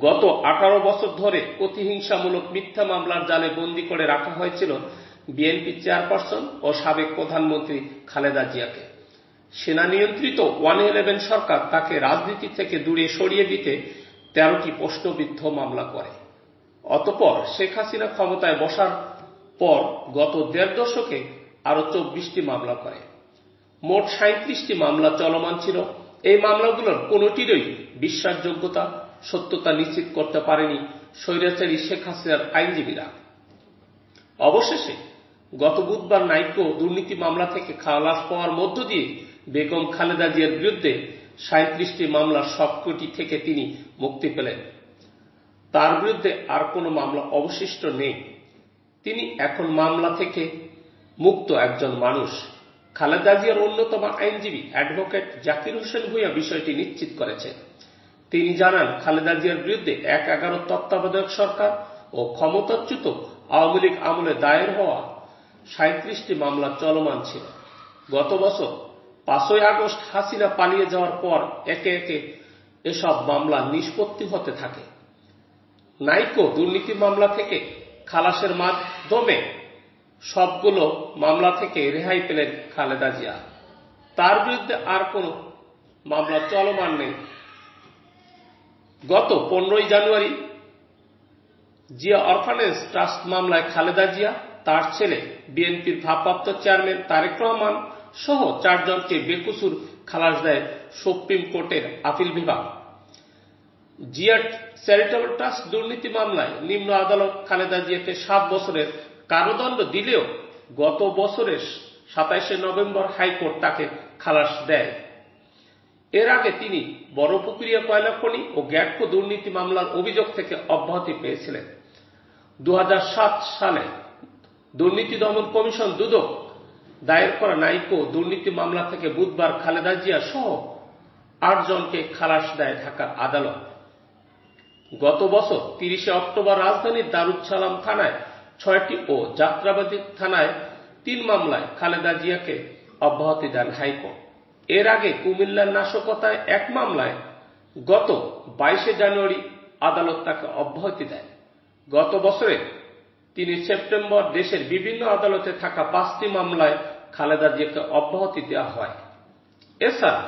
গত আঠারো বছর ধরে প্রতিহিংসামূলক মিথ্যা মামলার জালে বন্দী করে রাখা হয়েছিল বিএনপি চেয়ারপারসন ও সাবেক প্রধানমন্ত্রী খালেদা জিয়াকে। সেনা নিয়ন্ত্রিত ওয়ান ইলেভেন সরকার তাকে রাজনীতি থেকে দূরে সরিয়ে দিতে তেরোটি প্রশ্নবিদ্ধ মামলা করে। অতপর শেখ হাসিনা ক্ষমতায় বসার পর গত দেড় দশকে আরও চব্বিশটি মামলা করে। মোট সাঁত্রিশটি মামলা চলমান ছিল। এই মামলাগুলোর কোনোটিরই বিশ্বাসযোগ্যতা সত্যতা নিশ্চিত করতে পারেনি স্বৈরাচারী শেখ হাসিনার আইনজীবীরা। অবশেষে গত বুধবার নাইকো দুর্নীতি মামলা থেকে খালাস পাওয়ার মধ্য দিয়ে বেগম খালেদা জিয়ার বিরুদ্ধে সাঁত্রিশটি মামলার সবকটি থেকে তিনি মুক্তি পেলেন। তার বিরুদ্ধে আর কোনো মামলা অবশিষ্ট নেই। তিনি এখন মামলা থেকে মুক্ত একজন মানুষ। খালেদা জিয়ার অন্যতম আইনজীবী অ্যাডভোকেট জাকির হোসেন ভূঁইয়া বিষয়টি নিশ্চিত করেছেন। তিনি জানান, খালেদা জিয়ার বিরুদ্ধে এক এগারো তত্ত্বাবধায়ক সরকার ও ক্ষমতাচ্যুত আওয়ামী লীগ আমলে দায়ের হওয়া সাঁত্রিশটি মামলা চলমান ছিল। গত বছর পাঁচই আগস্ট হাসিনা পালিয়ে যাওয়ার পর একে একে এসব মামলা নিষ্পত্তি হতে থাকে। নাইকো দুর্নীতি মামলা থেকে খালাসের মাধ্যমে সবগুলো মামলা থেকে রেহাই পেলেন খালেদা জিয়া। তার বিরুদ্ধে আর কোনো মামলা চলমান নেই। গত পনেরোই জানুয়ারি, জিয়া অরফানেজ ট্রাস্ট মামলায় খালেদা জিয়া, তার ছেলে, বিএনপির ভারপ্রাপ্ত চেয়ারম্যান তারেক রহমান সহ চারজনকে বেকুসুর খালাস দেয় সুপ্রিম কোর্টের আপিল বিভাগ। জিয়াট চ্যারিটেবল ট্রাস্ট দুর্নীতি মামলায় নিম্ন আদালত খালেদা জিয়াকে সাত বছরের কারাদণ্ড দিলেও গত বছরের সাতাইশে নভেম্বর হাইকোর্ট তাকে খালাস দেয়। এর আগে তিনি বড়পুকুরিয়া কয়লা খনি ও গ্যাটকো দুর্নীতি মামলার অভিযোগ থেকে অব্যাহতি পেয়েছিলেন। দু হাজার সাত সালে দুর্নীতি দমন কমিশন দুদক দায়ের করা নাইকো দুর্নীতি মামলা থেকে বুধবার খালেদা জিয়া সহ আটজনকে খালাস দেয় ঢাকার আদালত। গত বছর তিরিশে অক্টোবর রাজধানীর দারুসালাম থানায় ছয়টি ও যাত্রাবাদী থানায় তিন মামলায় খালেদা জিয়াকে অব্যাহতি দেন হাইকোর্ট। এর আগে কুমিল্লার নাশকতায় এক মামলায় গত বাইশে জানুয়ারি আদালত তাকে অব্যাহতি দেয়। গত বছরে তিনি সেপ্টেম্বর দেশের বিভিন্ন আদালতে থাকা পাঁচটি মামলায় খালেদা জিয়াকে অব্যাহতি দেওয়া হয়। এছাড়া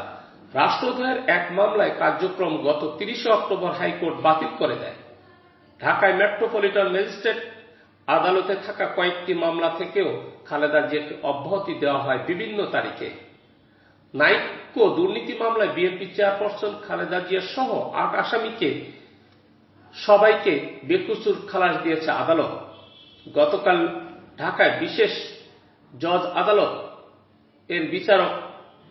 রাষ্ট্রদ্রোহের এক মামলায় কার্যক্রম গত তিরিশে অক্টোবর হাইকোর্ট বাতিল করে দেয়। ঢাকায় মেট্রোপলিটন ম্যাজিস্ট্রেট আদালতে থাকা কয়েকটি মামলা থেকেও খালেদা জিয়াকে অব্যাহতি দেওয়া হয় বিভিন্ন তারিখে। নাইকো দুর্নীতি মামলায় বিএনপি চেয়ারপারসন খালেদা জিয়া সহ আট আসামিকে, সবাইকে বেকুসুর খালাস দিয়েছে আদালত। গতকাল ঢাকায় বিশেষ জজ আদালত এর বিচারক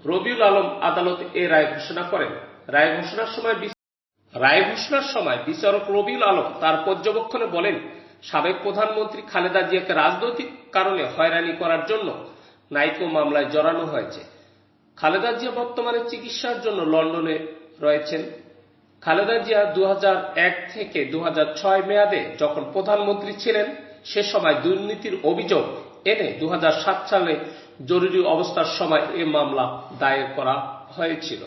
রবিউল আলম আদালত এ রায় ঘোষণা করেন। রায় ঘোষণার সময় রায় ঘোষণার সময় বিচারক রবিউল আলম তার পর্যবেক্ষণে বলেন, সাবেক প্রধানমন্ত্রী খালেদা জিয়াকে রাজনৈতিক কারণে হয়রানি করার জন্য নাইকো মামলায় জড়ানো হয়েছে। খালেদা জিয়া বর্তমানে চিকিৎসার জন্য লন্ডনে রয়েছেন। খালেদা জিয়া দু হাজার এক থেকে দু হাজার ছয় মেয়াদে যখন প্রধানমন্ত্রী ছিলেন, সে সময় দুর্নীতির অভিযোগ এনে দু হাজার সাত সালে জরুরি অবস্থার সময় এ মামলা দায়ের করা হয়েছিল।